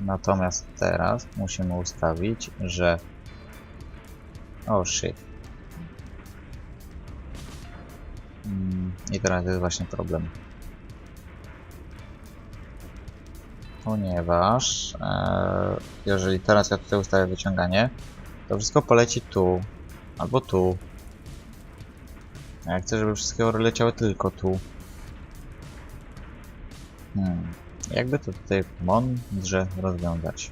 Natomiast teraz musimy ustawić, że... O shit. Mm, I teraz jest właśnie problem. Ponieważ e, jeżeli teraz ja tutaj ustawię wyciąganie, to wszystko poleci tu. Albo tu. Ja chcę, żeby wszystkie ory leciały tylko tu. Hmm. Jakby to tutaj mądrze rozwiązać?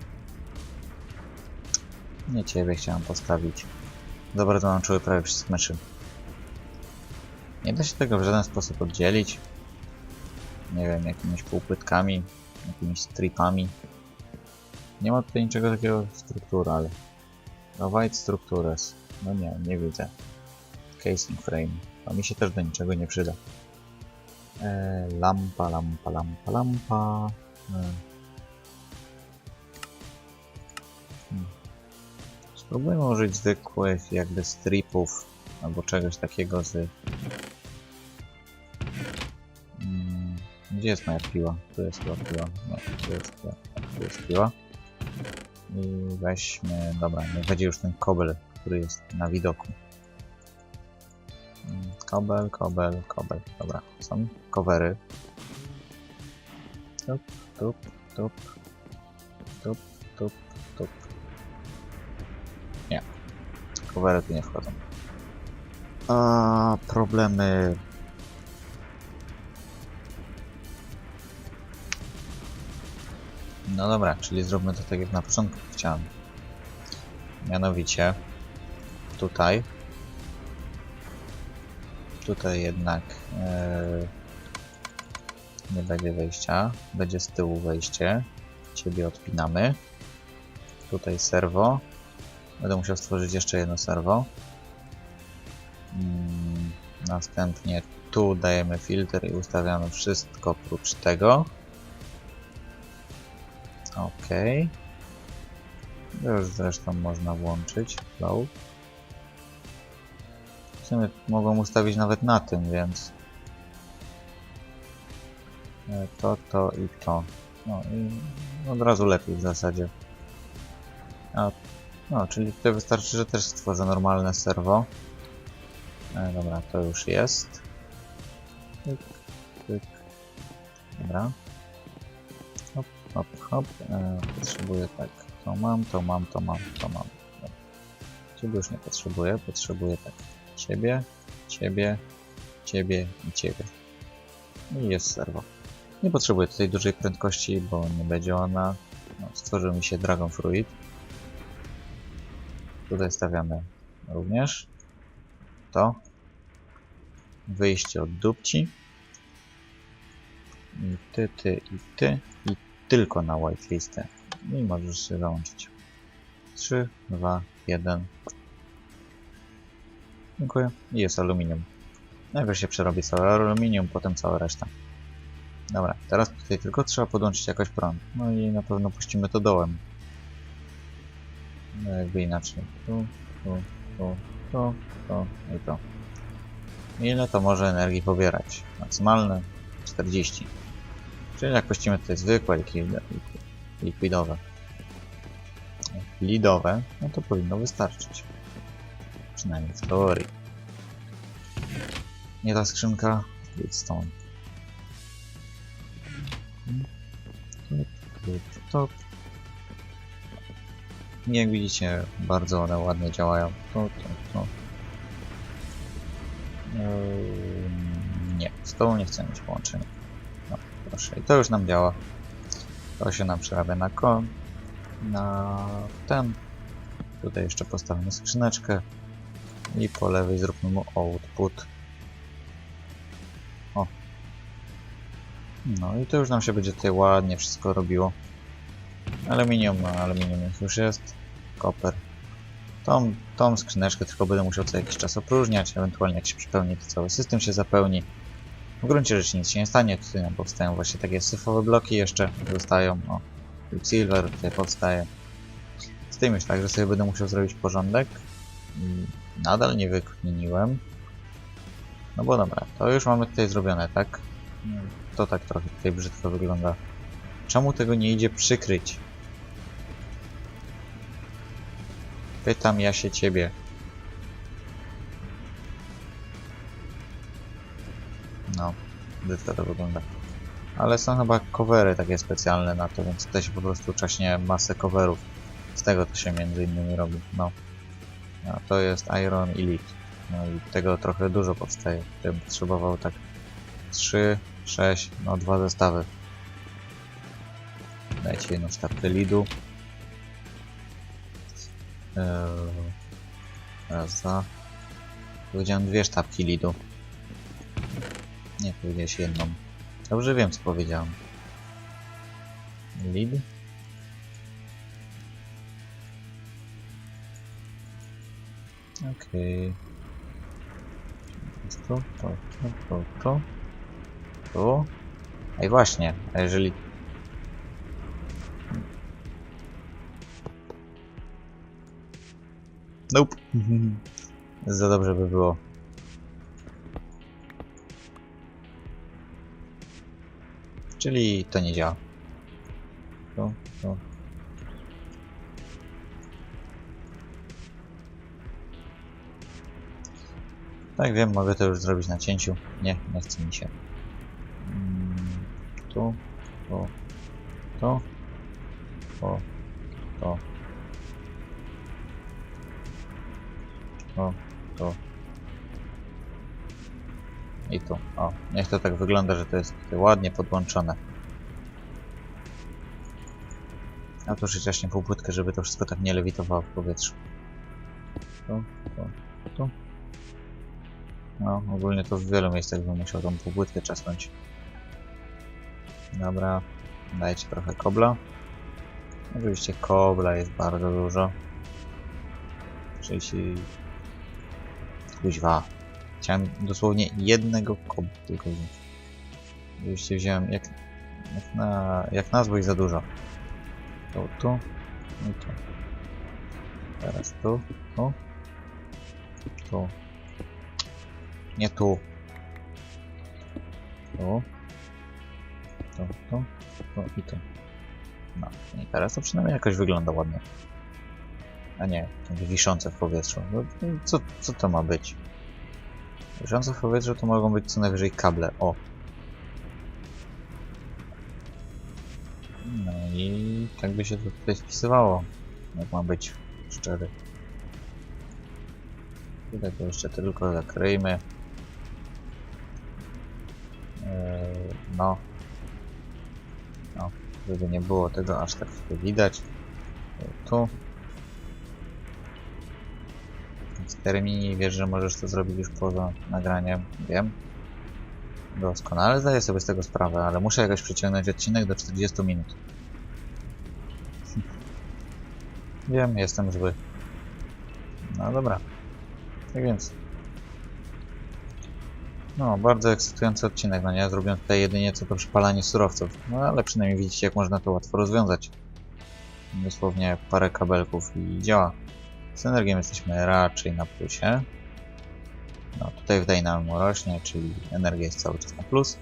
Nie ciebie chciałem postawić. Za bardzo mam czuły prawie przy smyczy. Nie da się tego w żaden sposób oddzielić. Nie wiem, jakimiś półpłytkami, jakimiś stripami. Nie ma tutaj niczego takiego struktury, ale... Provide structures. No nie, nie widzę. Casing frame. To mi się też do niczego nie przyda. E, lampa, lampa, lampa, lampa. E. Hmm. Spróbujmy użyć zwykłych jakby stripów albo czegoś takiego z... Mm, Gdzie jest moja piła? Tu jest chyba piła. Nie, tu jest piła. Tu jest piła. I weźmy... Dobra, nie będzie już ten kobel, który jest na widoku. Kobel, kobel, kobel. Dobra, są covery. Tup, tup, tup. Tup, tup, tup. Nie. Covery tu nie wchodzą. A problemy. No dobra, czyli zróbmy to tak jak na początku chciałem. Mianowicie tutaj Tutaj jednak e, nie będzie wejścia. Będzie z tyłu wejście. Ciebie odpinamy. Tutaj serwo. Będę musiał stworzyć jeszcze jedno serwo. Mm, następnie tu dajemy filtr i ustawiamy wszystko oprócz tego. Ok. Już zresztą można włączyć flow. Sumie mogą ustawić nawet na tym, więc e, to, to i to. No i od razu lepiej w zasadzie. A, no, czyli tutaj wystarczy, że też stworzę normalne serwo. E, dobra, to już jest. Tyk, tyk. Dobra. Hop, hop, hop. E, potrzebuję tak. To mam, to mam, to mam, to mam. Ciebie już nie potrzebuję, potrzebuję tak. Ciebie, ciebie, ciebie i ciebie. I jest serwo. Nie potrzebuję tutaj dużej prędkości, bo nie będzie ona. No, stworzył mi się Dragon Fruit. Tutaj stawiamy również to. Wyjście od dupci. I ty, ty i ty. I tylko na whitelistę. I możesz się załączyć. 3, 2, 1. Dziękuję. I jest aluminium. Najpierw się przerobi całe aluminium, potem cała reszta. Dobra, teraz tutaj tylko trzeba podłączyć jakoś prąd. No i na pewno puścimy to dołem. No jakby inaczej. Tu, tu, tu, tu, tu i to. Ile to może energii pobierać? Maksymalne 40. Czyli jak puścimy tutaj zwykłe likwid- likwidowe, lidowe, no to powinno wystarczyć. Przynajmniej w teorii. Nie ta skrzynka, tup, tup. I Jak widzicie, bardzo one ładnie działają. Tu, tu, tu. Ym, Nie, z tą nie chcę mieć połączenia. No, proszę, i to już nam działa. To się nam przerabia na kon, na ten. Tutaj jeszcze postawimy skrzyneczkę. I po lewej zróbmy mu output. O. No i to już nam się będzie tutaj ładnie wszystko robiło. Aluminium, no aluminium już jest. Koper. Tą, tą skrzyneczkę tylko będę musiał co jakiś czas opróżniać, ewentualnie jak się przypełni, to cały system się zapełni. W gruncie rzeczy nic się nie stanie, tutaj nam powstają właśnie takie syfowe bloki jeszcze, zostają, o, Quicksilver tutaj powstaje. Z tym już tak, że sobie będę musiał zrobić porządek. Nadal nie wykminiłem. No bo dobra, to już mamy tutaj zrobione, tak? To tak trochę tutaj brzydko wygląda. Czemu tego nie idzie przykryć? Pytam ja się ciebie. No, brzydko to wygląda. Ale są chyba covery takie specjalne na to, więc tutaj się po prostu czaśnie masę coverów. Z tego to się między innymi robi, no no to jest Iron Elite. No i tego trochę dużo powstaje. Bym potrzebował tak 3, 6, no dwa zestawy. Dajcie jedną sztabkę lidu. Eee, raz, dwa. Powiedziałem dwie sztabki lidu. Nie powiedziałeś jedną. Dobrze wiem co powiedziałem. Lid? Okej. Jest To, to, to, to, to. Tu. Ej właśnie, a jeżeli... Nope. Za dobrze by było. Czyli to nie działa. Tu, tu. Tak wiem, mogę to już zrobić na cięciu. Nie, nie chce mi się. Mm, Tu, tu, tu, tu, tu, tu. I tu. O, niech to tak wygląda, że to jest ładnie podłączone. Tu wcześniej półpłytkę, żeby to wszystko tak nie lewitowało w powietrzu. Tu, tu, tu. No, ogólnie to w wielu miejscach bym musiał tą półpłytkę czasnąć. Dobra, dajcie trochę kobla. Oczywiście kobla jest bardzo dużo. 30... Kuźwa. Chciałem dosłownie jednego kobla tylko wziąć. Oczywiście wziąłem jak, jak na, jak na za dużo. To tu i tu. Teraz tu, tu, tu. Nie tu. Tu. Tu, tu, tu i tu. No i teraz to przynajmniej jakoś wygląda ładnie. A nie, tak wiszące w powietrzu. No, co, co to ma być? Wiszące w powietrzu to mogą być co najwyżej kable. O. No i tak by się to tutaj wpisywało. Jak ma być szczery. Tutaj to jeszcze tylko zakryjmy. No. No, żeby nie było tego aż tak tutaj widać. Tu. Więc termini, wiesz, że możesz to zrobić już poza nagraniem. Wiem. Doskonale zdaję sobie z tego sprawę, ale muszę jakoś przyciągnąć odcinek do 40 minut. Wiem, jestem zły. No dobra. Tak więc. No, bardzo ekscytujący odcinek, no nie? Zrobiłem tutaj jedynie co to przypalanie surowców. No ale przynajmniej widzicie, jak można to łatwo rozwiązać. Dosłownie parę kabelków i działa. Z energią jesteśmy raczej na plusie. No, tutaj w Dynamo rośnie, czyli energia jest cały czas na plus.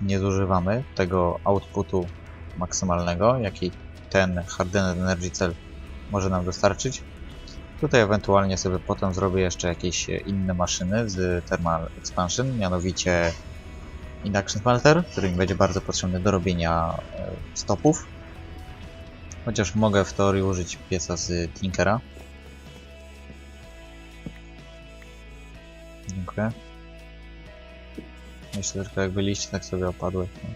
Nie zużywamy tego outputu maksymalnego, jaki ten Hardened Energy Cell może nam dostarczyć. Tutaj ewentualnie sobie potem zrobię jeszcze jakieś inne maszyny z Thermal Expansion, mianowicie Induction Smelter, który mi będzie bardzo potrzebny do robienia e, stopów. Chociaż mogę w teorii użyć pieca z Tinkera. Dziękuję. Myślę tylko jakby liście tak sobie opadły. No.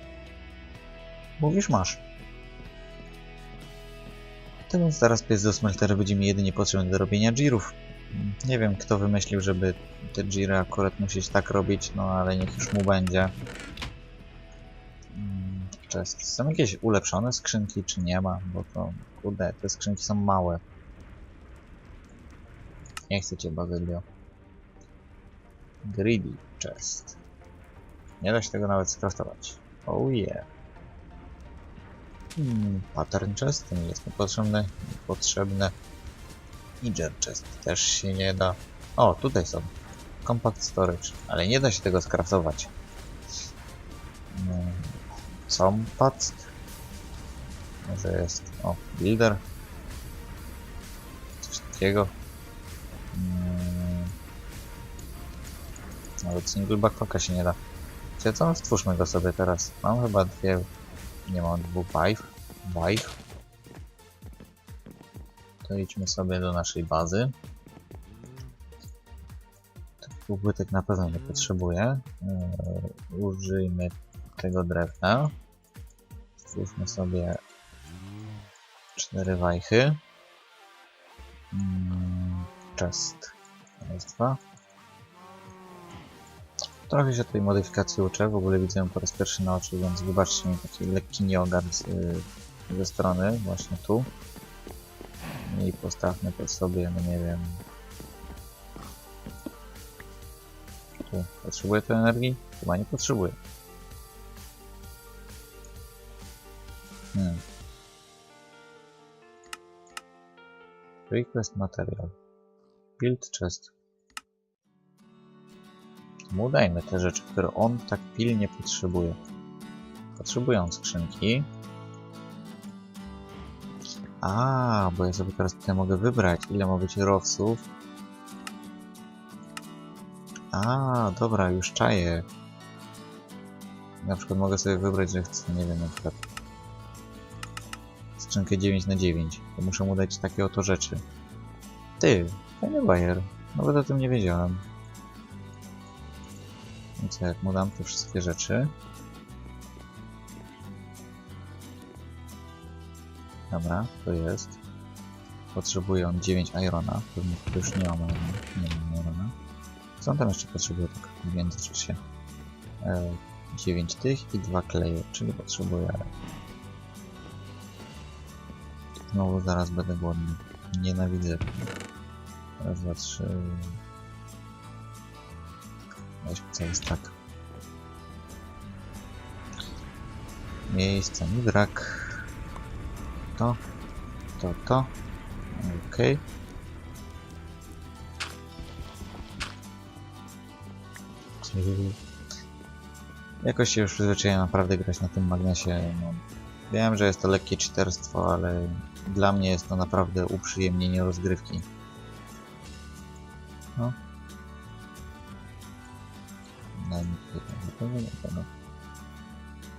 Mówisz masz. Tak więc teraz pies do smeltery będzie mi jedynie potrzebny do robienia girów. Nie wiem kto wymyślił, żeby te giry akurat musieć tak robić, no ale niech już mu będzie. Mm, Chest. Są jakieś ulepszone skrzynki, czy nie ma? Bo to, kurde, te skrzynki są małe. Nie chcę cię, Bazylio. Greedy chest. Nie da się tego nawet skraftować. Oh yeah. Hmm, pattern chest nie jest niepotrzebny. Niepotrzebne. Niger chest też się nie da. O, tutaj są. Compact storage, ale nie da się tego skraftować. Hmm, Compact. Może jest. O, builder. Coś takiego. wszystkiego. Mm. Nawet single backpacka się nie da. Wiecie co? Stwórzmy go sobie teraz. Mam chyba dwie... Nie mam dwóch wife. Wife. To idźmy sobie do naszej bazy. Dwóch płytek na pewno nie potrzebuję. Yy, użyjmy tego drewna. Stwórzmy sobie cztery wajchy. Mm, Chest. Raz, dwa. Trochę się tej modyfikacji uczę, w ogóle widzę ją po raz pierwszy na oczy, więc wybaczcie mi taki lekki nieogar y, ze strony, właśnie tu. I postawmy to sobie, no nie wiem. Tu. Potrzebuję tej energii? Chyba nie potrzebuję. Hmm. Request material. Build chest. Mu dajmy te rzeczy, które on tak pilnie potrzebuje. Potrzebują skrzynki. A, bo ja sobie teraz tutaj mogę wybrać, ile ma być rowców. A, dobra, już czaję. Na przykład mogę sobie wybrać, że chcę, nie wiem, na przykład skrzynkę 9 na 9 To muszę mu dać takie oto rzeczy. Ty, fajny bajer. Nawet o tym nie wiedziałem. I co, jak mu dam te wszystkie rzeczy? Dobra, to jest. Potrzebuje on 9 irona. Pewnie już nie mam irona. Nie mam irona. Co on tam jeszcze potrzebuje tak w międzyczasie? E, 9 tych i 2 kleje, czyli potrzebuje Znowu zaraz będę głodny. Nienawidzę. Raz, dwa, trzy. Weźmy cały stack. Miejsca mi brak. To. To, to. Okay. Jakoś się już przyzwyczaiłem naprawdę grać na tym magnesie. No, wiem, że jest to lekkie czyterstwo, ale dla mnie jest to naprawdę uprzyjemnienie rozgrywki. No. Gotowe, gotowe.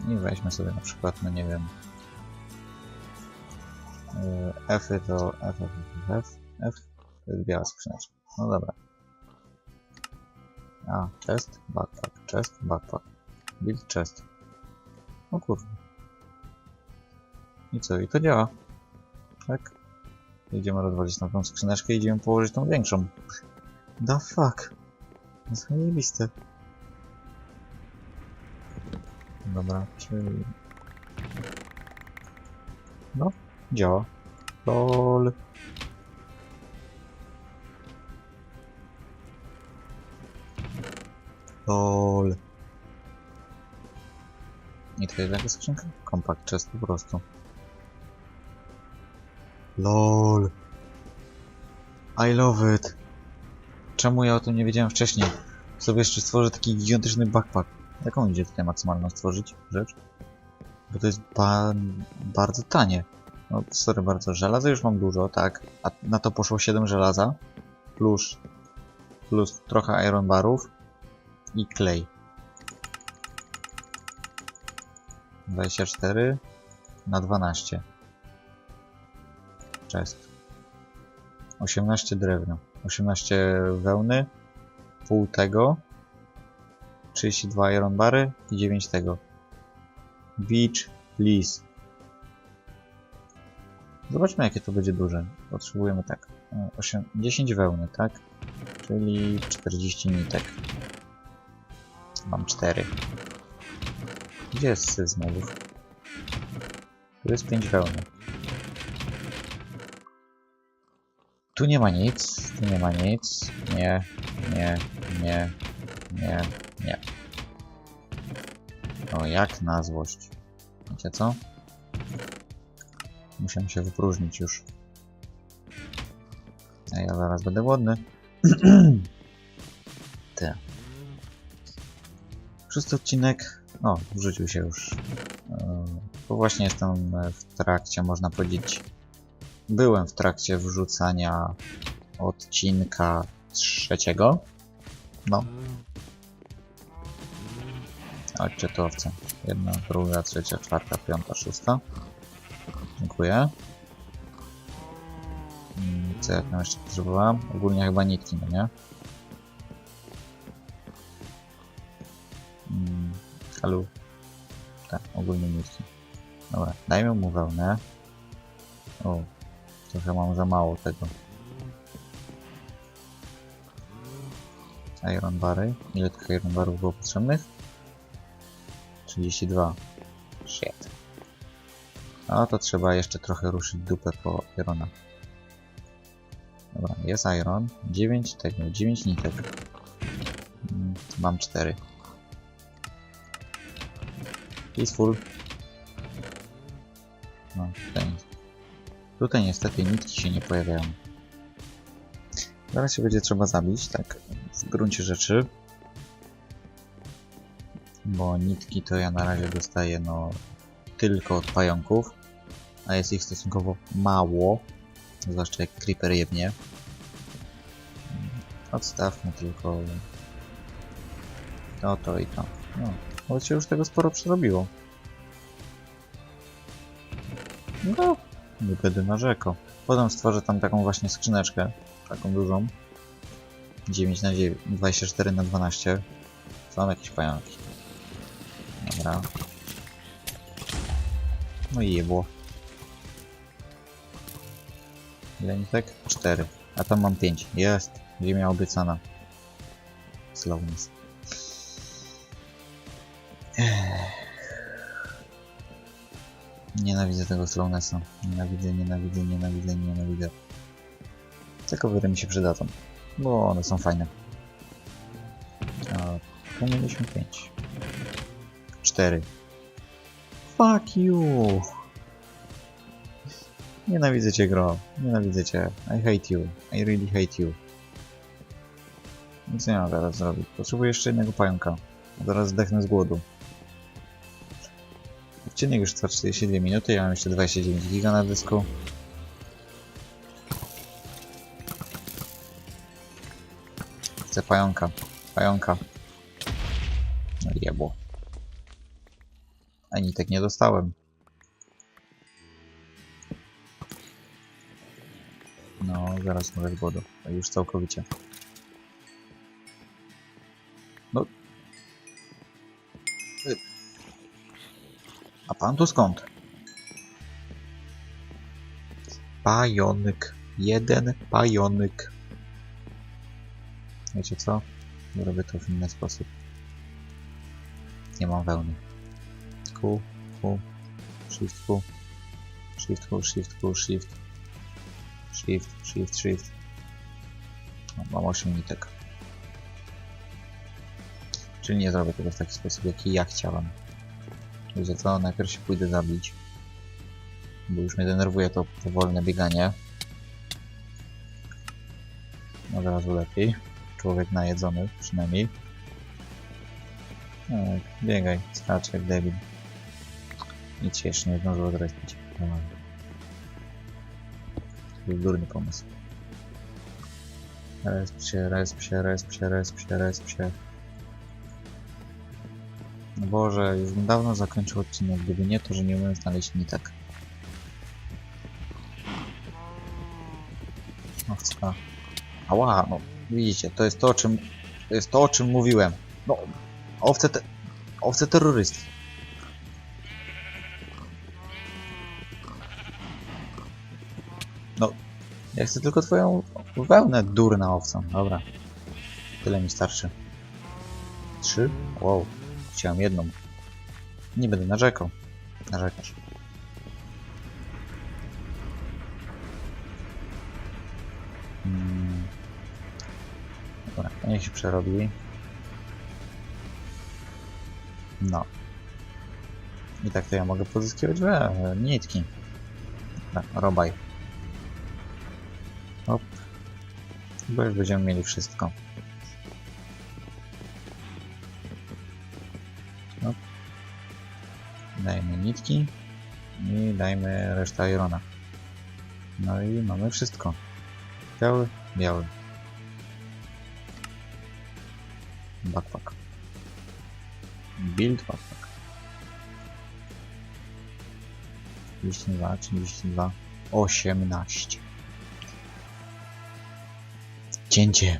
I weźmy sobie na przykład, no nie wiem, yy, F to F, F, F, F, to jest biała skrzyneczka. No dobra. A, chest, backpack, chest, backpack. Build chest. O kurde. I co? I to działa. Tak? Idziemy rozwalić na tą skrzyneczkę i idziemy położyć tą większą. The fuck? Zajebiste. Dobra, czyli... No, działa. LOL. LOL. I to jest jaka skrzynka? Compact chest po prostu. LOL. I love it. Czemu ja o tym nie wiedziałem wcześniej? Sobie jeszcze stworzę taki gigantyczny backpack. Jaką idzie tutaj maksymalną stworzyć rzecz? Bo to jest ba bardzo tanie. No, sorry bardzo, żelaza już mam dużo, tak. A na to poszło 7 żelaza. Plus, plus trochę iron barów. I klej. 24 na 12. Chest. 18 drewna. 18 wełny. Pół tego. 32 iron bary i 9 tego. Beach, please. Zobaczmy jakie to będzie duże. Potrzebujemy tak. e, 8, 10 wełny, tak? Czyli 40 nitek. Mam 4. Gdzie jest syf zmowów? Tu jest 5 wełny. Tu nie ma nic, tu nie ma nic. Nie, nie, nie, nie, nie. O, jak na złość. Wiecie co? Musiałem się wypróżnić już. A ja zaraz będę głodny. Te. Szósty odcinek. O, wrzucił się już. Yy, Bo właśnie jestem w trakcie, można powiedzieć, byłem w trakcie wrzucania odcinka trzeciego. No. Chodźcie tu. Jedna, druga, trzecia, czwarta, piąta, szósta. Dziękuję. Mm, Co ja tam jeszcze potrzebowałem? Ogólnie chyba nitki, no nie? Mm, Halu. Tak, ogólnie nitki. Dobra, dajmy mu wełnę. O, trochę mam za mało tego. Iron bary. Ile tych iron barów było potrzebnych? 32. Shit. A to trzeba jeszcze trochę ruszyć dupę po irona. Dobra, jest iron. 9 tego, 9 nitek. Mm, Mam 4. Peaceful. No, tutaj, tutaj niestety nitki się nie pojawiają. Zaraz się będzie trzeba zabić, tak w gruncie rzeczy. Bo nitki to ja na razie dostaję no tylko od pająków, a jest ich stosunkowo mało, zwłaszcza jak creeper jebnie. Odstawmy tylko to, to i to. No, bo się już tego sporo przerobiło. No, nie będę narzekał. Potem stworzę tam taką właśnie skrzyneczkę, taką dużą. 9 na 9, 24 na 12. Są jakieś pająki. Dobra. No i jebło. Ile nitek? 4. A tam mam 5. Jest. Ziemia obiecana. Slowness. Nienawidzę tego slownessa. Nienawidzę, nienawidzę, nienawidzę, nienawidzę. Tylko wyry mi się przydadzą. Bo one są fajne. A tu mieliśmy 5. 4. Fuck you! Nienawidzę cię, gro. Nienawidzę cię. I hate you. I really hate you. Nic nie mam teraz zrobić. Potrzebuję jeszcze jednego pająka. Zaraz zdechnę z głodu. Odcinek już trwa 42 minuty, ja mam jeszcze 29 giga na dysku. Chcę pająka. Pająka. Ani tak nie dostałem. No, zaraz głodu. To już całkowicie. No. A pan tu skąd? Pajonyk. Jeden pajonyk. Wiecie co? Zrobię to w inny sposób. Nie mam wełny. Q, Q, Shift Q, Shift Q, Shift Q, Shift, Shift, Shift, Shift. No, mam 8 nitek. Czyli nie zrobię tego w taki sposób, jaki ja chciałem. Wiecie co? Najpierw się pójdę zabić. Bo już mnie denerwuje to powolne bieganie. Od razu lepiej. Człowiek najedzony przynajmniej. Tak, biegaj, skacz jak debil. Nic się jeszcze nie zdążyło zrespić. Dobra. To był durny pomysł. Resp się, resp się, resp się, resp się, resp się. No Boże, już bym dawno zakończył odcinek, gdyby nie to, że nie umiem znaleźć nitek. Owca. Ała, no widzicie, to jest to, o czym, to jest to, o czym mówiłem. No, owce te, owce terrorysty. Ja chcę tylko twoją wełnę, durna owca. Dobra, tyle mi starczy. Trzy? Wow, chciałem jedną. Nie będę narzekał. Narzekasz. Mm. Dobra, niech się przerobi. No. I tak to ja mogę pozyskiwać we, nitki. Dobra, robaj. Hop. Bo już będziemy mieli wszystko. Hop. Dajmy nitki i dajmy resztę irona. No i mamy wszystko. Biały, biały. Backpack. Build backpack. 32, 32, 18. Cięcie.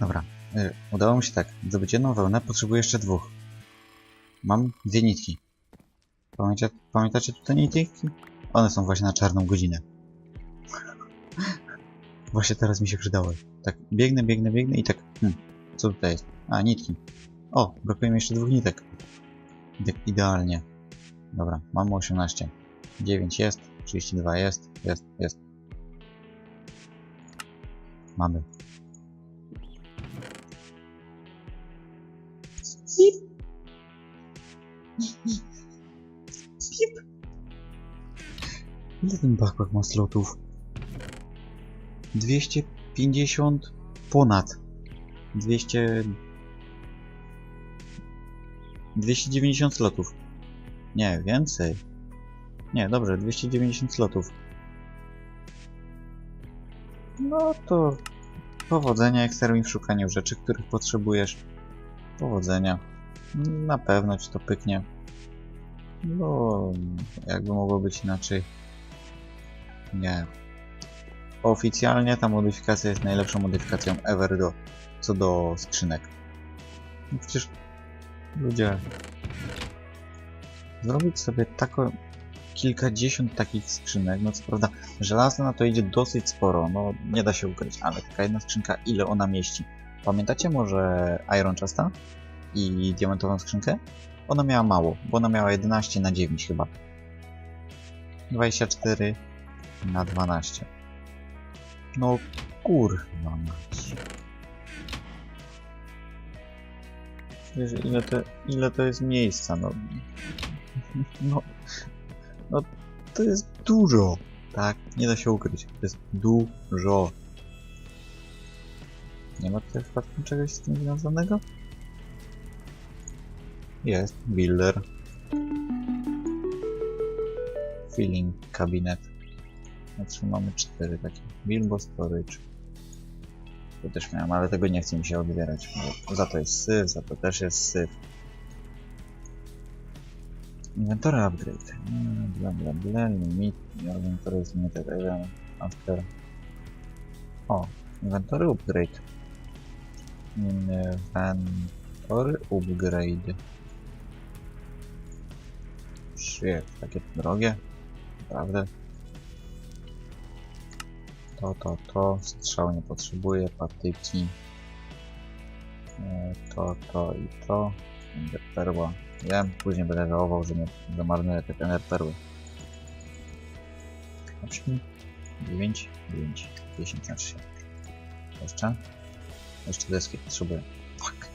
Dobra, y, udało mi się tak. Zdobyć jedną wełnę, potrzebuję jeszcze dwóch. Mam dwie nitki. Pamiętacie, pamiętacie tutaj nitki? One są właśnie na czarną godzinę. Właśnie teraz mi się przydały. Tak, biegnę, biegnę, biegnę i tak... Hmm, co tutaj jest? A, nitki. O, brakuje mi jeszcze dwóch nitek. Tak idealnie. Dobra, mamy 18. 9 jest, 32 jest, jest, jest. Mamy. Pip. Pip. Ile ten backpack ma slotów? 250 ponad. 200... 290 slotów. Nie, więcej. Nie, dobrze, 290 slotów. No to powodzenia Extermin w szukaniu rzeczy, których potrzebujesz. Powodzenia. Na pewno ci to pyknie. No, jakby mogło być inaczej. Nie. Oficjalnie ta modyfikacja jest najlepszą modyfikacją ever do, co do skrzynek. No przecież ludzie zrobić sobie tako kilkadziesiąt takich skrzynek, no co prawda żelazna na to idzie dosyć sporo, no nie da się ukryć, ale taka jedna skrzynka, ile ona mieści? Pamiętacie może Iron Chesta i diamentową skrzynkę? Ona miała mało, bo ona miała 11 na 9 chyba. 24 na 12. No kurwa mać. Ile to, ile to jest miejsca, no. No, no to jest dużo. Tak, nie da się ukryć. To jest dużo. Nie ma tutaj przypadkiem czegoś z tym związanego? Jest, builder. Filling cabinet. Znaczy mamy cztery takie. Bilbo storage. To też miałem, ale tego nie chce mi się odbierać. Za to jest syf, za to też jest syf. Inventory upgrade. Mm, Bla bla bla, limit. Inventory is limited even after. O, inventory upgrade. Inventory upgrade. Shit, takie drogie. Naprawdę. To, to, to. Strzał nie potrzebuje, patyki. E, To, to i to. Ender perła. Wiem, później będę żałował, że nie zamarnuję te ender perły. 8, 9, 9, 10 znaczy się. Jeszcze? Jeszcze deski potrzebuję. Fuck.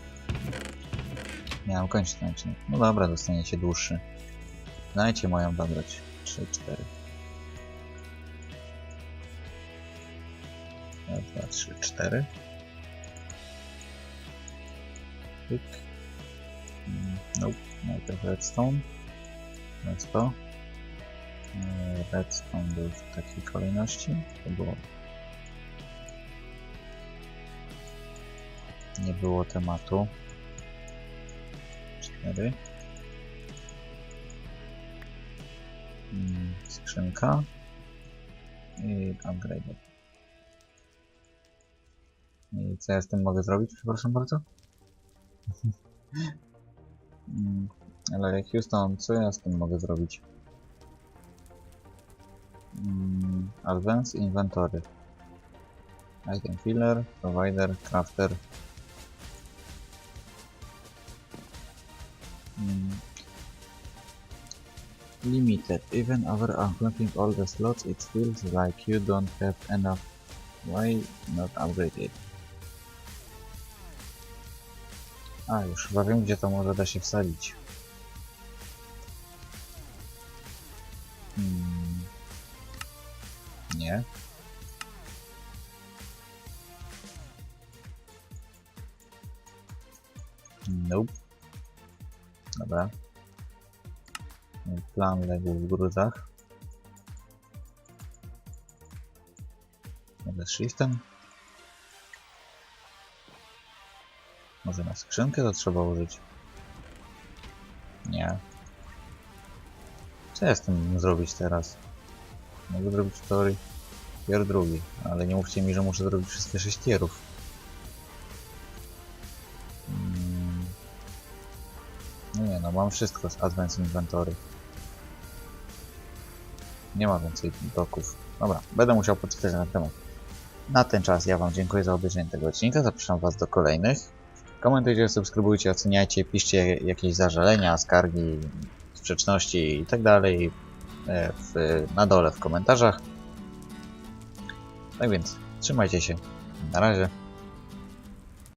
Miałem kończyć ten odcinek. No dobra, dostaniecie dłuższy. Dajcie moją dobrać. 3, 4. Raz, dwa, trzy, cztery. Pyk. Nope. Najpierw redstone. Teraz to. Eee, Redstone był w takiej kolejności. To było. Nie było tematu. Cztery. Mm, Skrzynka. I upgrade. I co ja z tym mogę zrobić, przepraszam bardzo? Mm, Ale Houston, co ja z tym mogę zrobić? Mm, Advanced Inventory. Item Filler, Provider, Crafter. Mm. Limited. Even after unlocking all the slots, it feels like you don't have enough. Why not upgrade it? A, już chyba wiem, gdzie to może da się wsadzić. Hmm. Nie. Nope. Dobra. Plan legł w gruzach. Mogę shiftem? Może na skrzynkę to trzeba użyć? Nie. Co ja z tym zrobić teraz? Mogę zrobić w teorii drugi, ale nie mówcie mi, że muszę zrobić wszystkie sześć tierów. Mm. No nie, no mam wszystko z Advanced Inventory. Nie ma więcej bloków. Dobra, będę musiał poczytać na temat. Na ten czas ja Wam dziękuję za obejrzenie tego odcinka. Zapraszam Was do kolejnych. Komentujcie, subskrybujcie, oceniajcie, piszcie jakieś zażalenia, skargi, sprzeczności i tak dalej e, na dole w komentarzach. Tak więc trzymajcie się. Na razie.